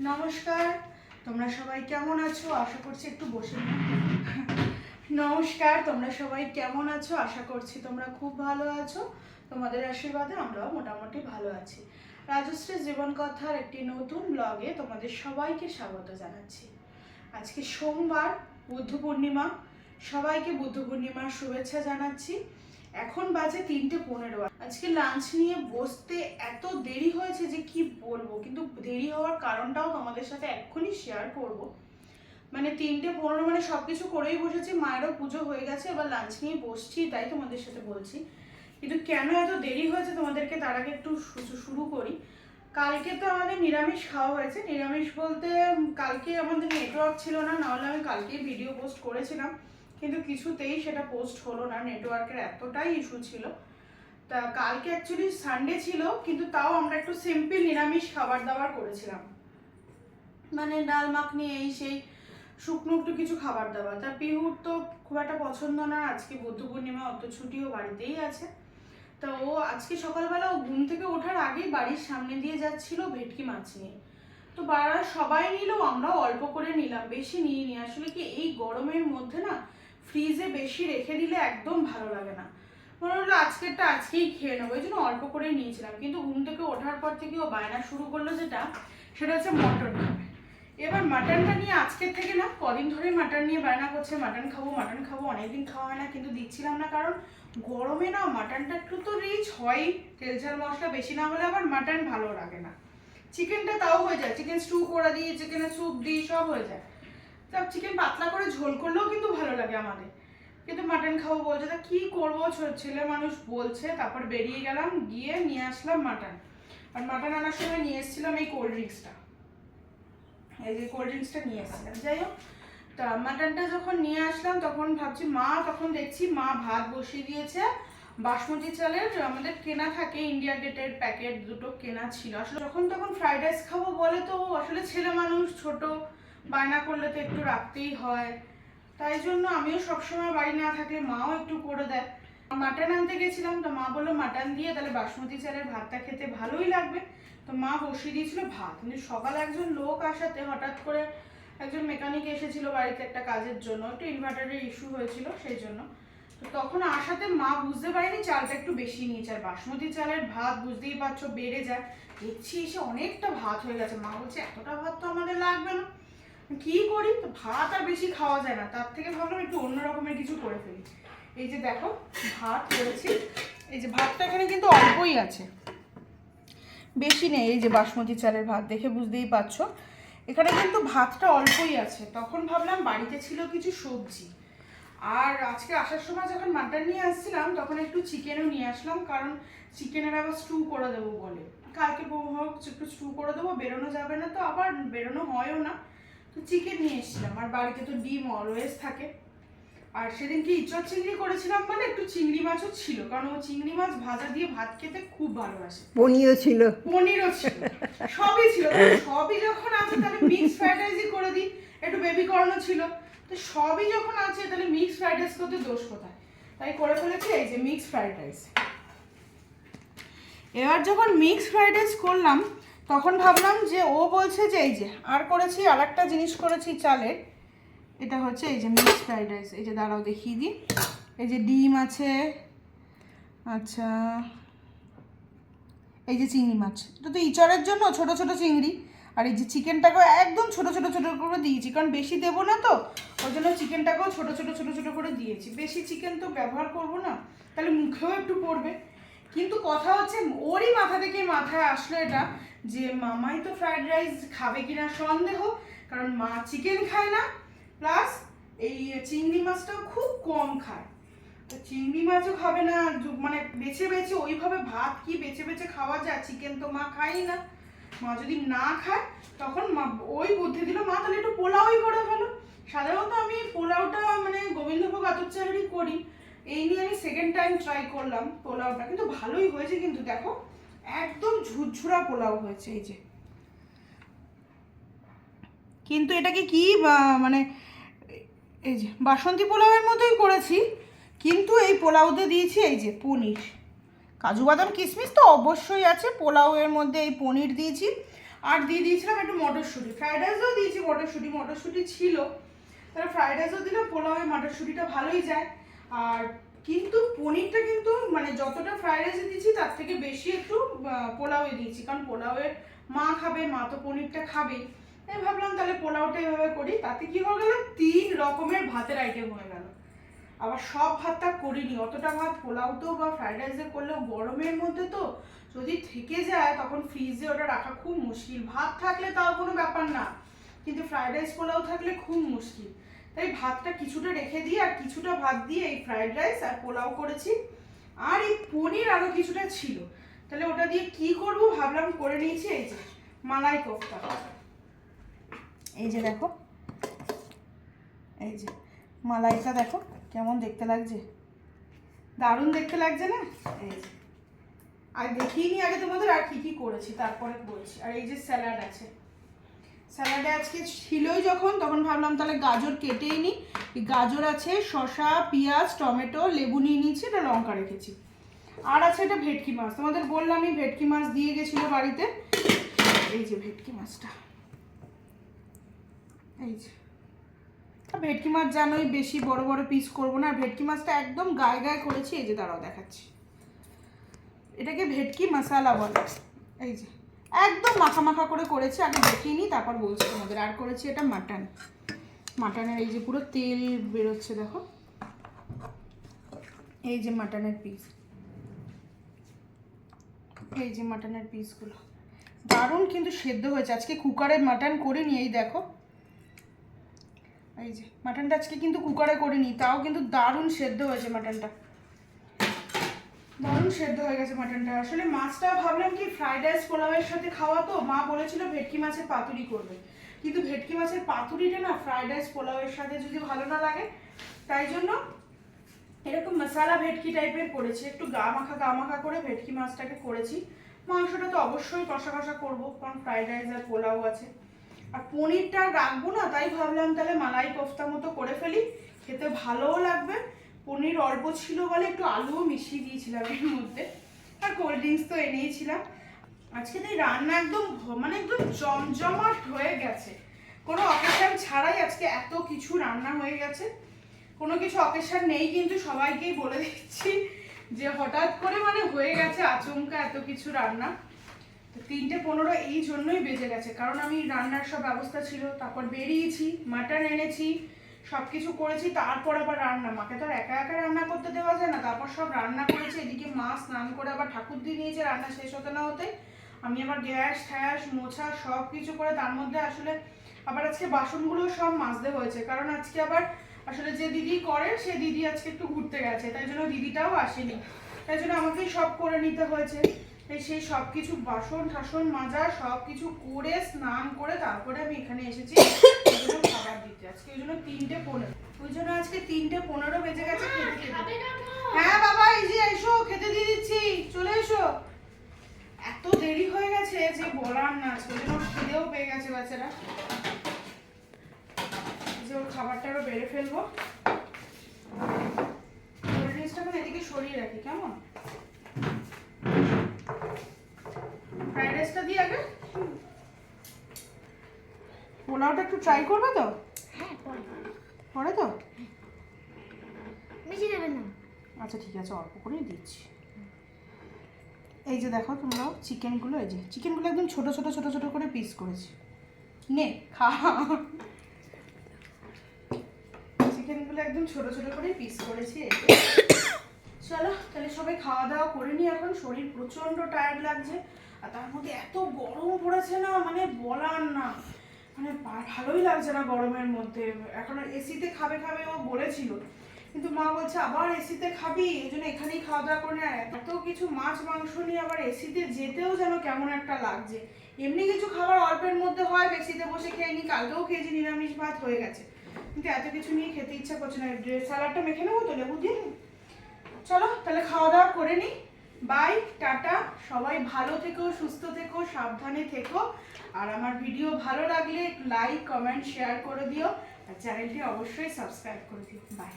নমস্কার, তোমরা সবাই কেমন আছো? আশা করছি একটু বসে নমস্কার, তোমরা সবাই কেমন আছো? আশা করছি তোমরা খুব ভালো আছো। তোমাদের আশীর্বাদে আমরাও মোটামুটি ভালো আছি। রাজশ্রী জীবন কথার একটি নতুন ব্লগে তোমাদের সবাইকে স্বাগত জানাচ্ছি। আজকে সোমবার বুদ্ধ পূর্ণিমা। সবাইকে বুদ্ধ পূর্ণিমার শুভেচ্ছা জানাচ্ছি। এখন বাজে তিনটে পনেরো। আজকে লাঞ্চ নিয়ে বসতে এত দেরি হয়েছে যে কি বলব? কিন্তু দেরি হওয়ার কারণটাও তোমাদের সাথে এক্ষুনি শেয়ার করব। মানে তিনটে পনেরো মানে সব কিছু করেই বসেছি, মায়েরও পুজো হয়ে গেছে, এবার লাঞ্চ নিয়ে বসছি, তাই তোমাদের সাথে বলছি। কিন্তু কেন এত দেরি হয়েছে তোমাদেরকে তার আগে একটু শুরু করি। কালকে তো আমাদের নিরামিষ খাওয়া হয়েছে। নিরামিষ বলতে কালকে আমাদের নেটওয়ার্ক ছিল না, নাহলে আমি কালকেই ভিডিও পোস্ট করেছিলাম। কিন্তু কিছুতেই সেটা পোস্ট হলো না নেটওয়ার্কের এতটাই ইস্যু ছিল। তা কালকে অ্যাকচুয়ালি সানডে ছিল, কিন্তু তাও আমরা একটু সিম্পল নিরামিষ খাবার দাবার করেছিলাম। মানে ডাল মাখনি, এই সেই শুকনো একটু কিছু খাবার দাবার। তা পিহুর তো খুব একটা পছন্দ না, আজকে বুদ্ধ পূর্ণিমা, অত ছুটিও বাড়িতেই আছে। তা ও আজকে সকালবেলা ও ঘুম থেকে ওঠার আগেই বাড়ির সামনে দিয়ে যাচ্ছিল ভেটকি মাছ নিয়ে। তো বাড়ার সবাই নিলেও আমরা অল্প করে নিলাম, বেশি নিয়ে নি আসলে কি এই গরমের মধ্যে না ফ্রিজে বেশি রেখে দিলে একদম ভালো লাগে না। মনে হলো আজকেরটা আজকেই খেয়ে নেব, এই জন্য অল্প করে নিয়েছিলাম। কিন্তু ঘুম থেকে ওঠার পর থেকে ও বায়না শুরু করল যেটা, সেটা হচ্ছে মটন এবার মাটনটা নিয়ে আজকের থেকে না, কদিন ধরে মাটন নিয়ে বায়না করছে, মাটন খাব মাটন খাব, অনেকদিন খাওয়া হয় না, কিন্তু দিচ্ছিলাম না, কারণ গরমে না মাটনটা একটু তো রিচ হয়, তেল ঝাল মশলা বেশি না হলে আবার মাটন ভালো লাগে না। চিকেনটা তাও হয়ে যায়, চিকেন স্টু করে দিই চিকেনের স্যুপ দিই সব হয়ে যায়। তা চিকেন পাতলা করে ঝোল করলেও কিন্তু ভালো লাগে আমাদের। কিন্তু মাটন খাব বলছে, তা কি করব? ছেলে মানুষ বলছে, তারপর বেরিয়ে গেলাম, গিয়ে নিয়ে আসলাম মাটন আর মাটন আনার সময় নিয়ে এসেছিলাম এই কোল্ড ড্রিঙ্কসটা এই যে কোল্ড ড্রিঙ্কসটা নিয়ে এসেছিলাম। যাই হোক, তা মাটনটা যখন নিয়ে আসলাম, তখন ভাবছি, মা তখন দেখছি, মা ভাত বসিয়ে দিয়েছে। বাসমতি চালের, আমাদের কেনা থাকে ইন্ডিয়া গেটের প্যাকেট দুটো কেনা ছিল। আসলে যখন তখন ফ্রাইড রাইস খাব বলে তো আসলে ছেলে মানুষ, ছোট। বায়না করলে তো একটু রাখতেই হয়। তাই জন্য আমিও সবসময় বাড়ি না থাকলে মাও একটু করে দেয়। মাটন আনতে গেছিলাম, তো মা বলল, মাটন দিয়ে তাহলে বাসমতি চালের ভাতটা খেতে ভালোই লাগবে। তো মা বসিয়ে দিয়েছিল ভাত। কিন্তু সকালে একজন লোক আসাতে হঠাৎ করে একজন মেকানিক এসেছিল বাড়িতে একটা কাজের জন্য। একটু ইনভার্টারের ইস্যু হয়েছিল সেই জন্য। তো তখন আসাতে মা বুঝতে পারেনি চালটা একটু বেশি নিয়েছে। আর বাসমতি চালের ভাত বুঝতেই পারছ, বেড়ে যায়। দেখছি এসে অনেকটা ভাত হয়ে গেছে। মা বলছে, এতটা ভাত তো আমাদের লাগবে না। কি করি? তো ভাত আর বেশি খাওয়া যায় না। তার থেকে ভাবলাম একটু অন্য রকমের কিছু করে ফেলি। এই যে দেখো, ভাত করেছি। এই যে ভাতটা এখানে কিন্তু অল্পই আছে। বেশি নেই, এই যে বাসমতি চালের ভাত, দেখে বুঝতেই পারছ। এখানে কিন্তু ভাতটা অল্পই আছে। তখন ভাবলাম বাড়িতে ছিল কিছু সবজি। আর আজকে আসার সময় যখন মাটন নিয়ে আসছিলাম, তখন একটু চিকেনও নিয়ে আসলাম, কারণ চিকেনের আবার স্টু করে দেবো বলে। কালকে হোক, একটু স্টু করে দেবো, বেরোনো যাবে না তো, আবার বেরোনো হয়ও না। তো চিকেন নিয়ে এসেছিলাম আর বাড়িতে তো ডিম অলওয়েজ থাকে। আর সেদিনকে ইঁচড় চিংড়ি করেছিলাম বলে একটু চিংড়ি মাছও ছিল কারণ ও চিংড়ি মাছ ভাজা দিয়ে ভাত খেতে খুব ভালোবাসে। পনিও ছিল। পনিরও ছিল। সবই ছিল। সবই যখন আছে তাহলে মিক্স ফ্রাইড রাইসই করে দিই। একটু বেবি কর্নও ছিল। তো সবই যখন আছে তাহলে মিক্স ফ্রাইড রাইস করতে দোষ কোথায়? তাই করে ফেলেছি এই যে মিক্স ফ্রাইড রাইস এবার যখন মিক্স ফ্রাইড রাইস করলাম তখন ভাবলাম যে ও বলছে যে এই যে, আর করেছি আর একটা জিনিস করেছি চালের। এটা হচ্ছে এই যে মিক্স ফ্রাইড রাইস। এই যে দাঁড়াও দেখিয়ে দিই এই যে ডিম আছে আচ্ছা এই যে চিংড়ি মাছ। এটা তো ইচড়ের জন্য ছোট ছোট চিংড়ি। আর এই যে চিকেনটাকেও একদম ছোট ছোট ছোট করে দিয়েছি, কারণ বেশি দেবো না তো। ওই জন্য চিকেনটাকেও ছোট ছোট ছোট ছোট করে দিয়েছি। বেশি চিকেন তো ব্যবহার করব না, তাহলে মুখেও একটু পড়বে। কিন্তু কথা হচ্ছে ওরই মাথা থেকে মাথায় আসলো এটা যে মামাই তো ফ্রাইড রাইস খাবে কিনা সন্দেহ, কারণ মা চিকেন খায় না প্লাস এই চিংড়ি মাছটাও খুব কম খায়। তো চিংড়ি মাছও খাবে না মানে বেছে বেছে ওইভাবে ভাত কি বেছে বেছে খাওয়া যায় চিকেন তো মা খায়ই না। মা যদি না খায়, তখন মা ওই বুদ্ধি দিল, মা, তাহলে একটু পোলাওই করে ফেলো। সাধারণত আমি পোলাওটা মানে গোবিন্দভোগ আতর চালেরই করি এই নিয়ে আমি সেকেন্ড টাইম ট্রাই করলাম পোলাওটা, কিন্তু ভালোই হয়েছে কিন্তু দেখো, একদম ঝুরঝুরা পোলাও হয়েছে এই যে। কিন্তু এটাকে কি মানে এই যে, বাসন্তী পোলাওয়ের মতোই করেছি, কিন্তু এই পোলাওতে দিয়েছি এই যে পনির। কাজু বাদাম কিশমিশ তো অবশ্যই আছে, পোলাওয়ের মধ্যে এই পনির দিয়েছি। আর দিয়ে দিয়েছিলাম একটু মটরশুঁটি। ফ্রাইড রাইসও দিয়েছি মটরশুঁটি মটরশুঁটি ছিল, তাহলে ফ্রাইড রাইসও দিলে পোলাওয়ে মটরশুঁটিটা ভালোই যায়। আর কিন্তু পনিরটা কিন্তু মানে যতটা ফ্রাইড রাইসে দিয়েছি, তার থেকে বেশি একটু পোলাওয়ে দিয়েছি। কারণ পোলাওয়ের মা খাবে, মা তো পনিরটা খাবেই। তাই ভাবলাম তাহলে পোলাওটা এভাবে করি। তাতে কি হয়ে গেল? তিন রকমের ভাতের আইটেম হয়ে গেল। আবার সব ভাতটা করিনি। অতটা ভাত পোলাও তো বা ফ্রাইড রাইসে করলেও গরমের মধ্যে তো যদি থেকে যায়, তখন ফ্রিজে ওটা রাখা খুব মুশকিল। ভাত থাকলে তাও কোনো ব্যাপার না। কিন্তু ফ্রাইড রাইস পোলাও থাকলে খুব মুশকিল। তাই ভাতটা কিছুটা রেখে দিয়ে আর কিছুটা ভাত দিয়ে এই ফ্রাইড রাইস আর পোলাও করেছি। আর এই পনির আরও কিছুটা ছিল। তাহলে ওটা দিয়ে কি করব ভাবলাম করে নিয়েছি এই যে মালাই কোফতা। এই যে দেখো। এই যে মালাইটা দেখো, কেমন দেখতে লাগছে? দারুণ দেখতে লাগছে না? এই যে। আর দেখিয়ে নি আগে তোমাদের আর কি কি করেছি, তারপরে বলছি। আর এই যে স্যালাড আছে। স্যালাডে আজকে ছিলই যখন, তখন ভাবলাম তাহলে গাজর কেটেই নিই গাজর আছে, শসা, পেঁয়াজ, টমেটো, লেবু নিয়ে নিয়েছি এটা লঙ্কা রেখেছি। আর আছে এটা ভেটকি মাছ। তোমাদের বললামই ভেটকি মাছ দিয়ে গেছিল বাড়িতে। এই যে ভেটকি মাছটা। এই যে। ভেটকি মাছ জানোই বেশি বড় বড় পিস করব না। আর ভেটকি মাছটা একদম গায়ে গায়ে করেছি, এই যে দাঁড়াও দেখাচ্ছি। এটাকে ভেটকি মশালা বলে। এই যে। একদম মাখা মাখা করে করেছি আগে দেখিয়ে নিই তারপর বলছি তোমাদের, আর করেছি এটা মাটন মাটনের এই যে পুরো তেল বেরোচ্ছে, দেখো। এই যে মাটনের পিস এই যে মাটনের পিসগুলো দারুণ কিন্তু সেদ্ধ হয়েছে। আজকে কুকারে মাটন করে নিই এই দেখো। এই যে মাটনটা আজকে কিন্তু কুকারে করে করিনি, তাও কিন্তু দারুণ সেদ্ধ হয়েছে মাটনটা দারুণ সেদ্ধ হয়ে গেছে মাটনটা। আসলে মাছটা ভাবলাম কি ফ্রাইড রাইস পোলাওয়ের সাথে খাওয়া তো, মা বলেছিল ভেটকি মাছের পাতুরি করবে। কিন্তু ভেটকি মাছের পাতুরিটা না ফ্রাইড রাইস পোলাওয়ের সাথে যদি ভালো না লাগে, তাই জন্য এরকম মশালা ভেটকি টাইপের করেছি। একটু গা মাখা গা মাখা করে ভেটকি মাছটাকে করেছি। মাংসটা তো অবশ্যই কষা কষা করব, কারণ ফ্রাইড রাইস আর পোলাও আছে। আর পনিরটা রাখব না, তাই ভাবলাম তাহলে মালাই কোফতা মতো করে ফেলি, খেতে ভালোও লাগবে পনির অল্প ছিল বলে একটু আলুও মিশিয়ে দিয়েছিলাম এর মধ্যে। আর কোল্ড ড্রিঙ্কস তো এনেইছিলাম। আজকে তো এই রান্না একদম মানে একদম জমজমাট হয়ে গেছে। কোনো অকেশন ছাড়াই আজকে এত কিছু রান্না হয়ে গেছে। কোনো কিছু অকেশন নেই কিন্তু সবাইকেই বলে দিচ্ছি যে হঠাৎ করে মানে হয়ে গেছে আচমকা এত কিছু রান্না। তিনটে পনেরো এই জন্যই বেজে গেছে। কারণ আমি রান্নার সব ব্যবস্থা ছিল, তারপর বেরিয়েছি, মাটন এনেছি সব কিছু করেছি, তারপর আবার রান্না। মাকে তো আর একা একা রান্না করতে দেওয়া যায় না, তারপর সব রান্না করেছি, এদিকে মা স্নান করে আবার ঠাকুর দিয়ে নিয়েছে, রান্না শেষ হতে না হতে আমি আবার গ্যাস ট্যাস মোছা সব কিছু করে তার মধ্যে আসলে আবার আজকে বাসনগুলো সব মাজতে হয়েছে। কারণ আজকে আবার আসলে যে দিদি করে, সে দিদি আজকে একটু ঘুরতে গেছে, তাই জন্য দিদিটাও আসেনি। তাই জন্য আমাকেই সব করে নিতে হয়েছে। তাই সেই সব কিছু বাসন ঠাসন মাজা সব কিছু করে, স্নান করে তারপরে আমি এখানে এসেছি। ওই দিতে। আজকে ওই জন্য তিনটে পনেরো। ওই জন্য আজকে তিনটে পনেরো বেজে গেছে হ্যাঁ বাবা এই যে এসো খেতে দিয়ে দিচ্ছি। চলে এসো। এত দেরি হয়ে গেছে যে বলার না ওই জন্য খিদেও পেয়ে গেছে বাচ্চারা। যে ওর খাবারটারও বেড়ে ফেলব। কোল্ড ড্রিঙ্কসটা এখন এদিকে সরিয়ে রাখি কেমন? ফ্রাইড রাইসটা দিই আগে? পোলাওটা একটু ট্রাই করবে তো? হ্যাঁ পরে তো? বেশি দেবেন না। আচ্ছা ঠিক আছে অল্প করেই দিচ্ছি। এই যে দেখো তোমরাও চিকেনগুলো এই যে চিকেনগুলো একদম ছোট ছোট ছোট ছোট করে পিস করেছি। নে খা। চিকেনগুলো একদম ছোট ছোট করে পিস করেছি চলো তাহলে সবাই খাওয়া দাওয়া করে নি এখন। শরীর প্রচণ্ড টায়ার্ড লাগছে। আর তার মধ্যে এত গরম পড়েছে না মানে বলার না। মানে ভালোই লাগছে না গরমের মধ্যে। এখন এসিতে খাবে খাবে ও বলেছিল। কিন্তু মা বলছে, আবার এসিতে খাবি? এই জন্য এখানেই খাওয়া দাওয়া করে নেয় এত কিছু মাছ, মাংস নিয়ে আবার এসিতে যেতেও যেন কেমন একটা লাগছে। এমনি কিছু খাবার অল্পের মধ্যে হয় বেশিতে বসে খেয়ে নি, কালকেও খেয়েছি, নিরামিষ ভাত হয়ে গেছে। কিন্তু এত কিছু নিয়ে খেতে ইচ্ছা করছে না। স্যালাডটা মেখে নেব তো? লেবু দিয়ে? চলো, তাহলে খাওয়া দাওয়া করে নি। বাই টাটা। সবাই ভালো থেকো, সুস্থ থেকো, সাবধানে থেকো। আর আমার ভিডিও ভালো লাগলে লাইক কমেন্ট শেয়ার করে দিও। আর চ্যানেলটি অবশ্যই সাবস্ক্রাইব করে দিও। বাই